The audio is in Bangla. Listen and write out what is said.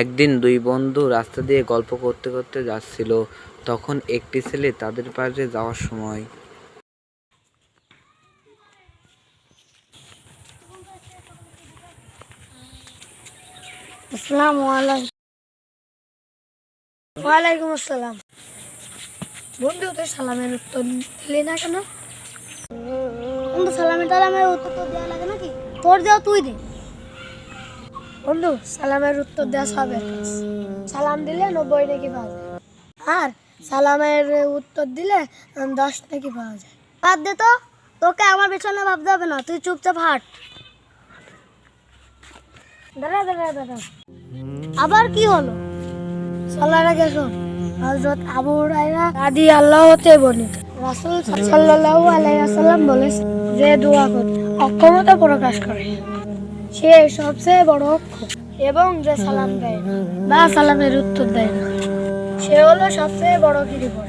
একদিন দুই বন্ধু রাস্তা দিয়ে গল্প করতে করতে যাচ্ছিল, তখন একটি ছেলে তাদের পাশে যাওয়ার সময়। আসসালামু আলাইকুম। ওয়ালাইকুম আসসালাম। বন্ধু, তুই সালামের উত্তর দিলি না কেন? বন্ধু সালামে টালামের উত্তর দেওয়া লাগে নাকি? তোর দেওয়া তুই দে। বন্ধু, সালামের উত্তর দেওয়া কাজ। সালাম দিলে নব্বই নাকি পাওয়া যায়? আর সালামের উত্তর দিলে দশ নাকি পাওয়া যায়? বাদ দে তো, তোকে আমার পেছনে ভাবতে হবে না, তুই চুপচাপ হাট। আবার কি হলো? চলার আগে শোন হজরত আবু হুরায়রা আদি রাসূল যে দোয়া করে অক্ষমতা প্রকাশ করে। সে সবচেয়ে বড় অক্ষম এবং যে সালাম দেয়, বা সালামের উত্তর দেয় না, সে হলো সবচেয়ে বড় কৃপণ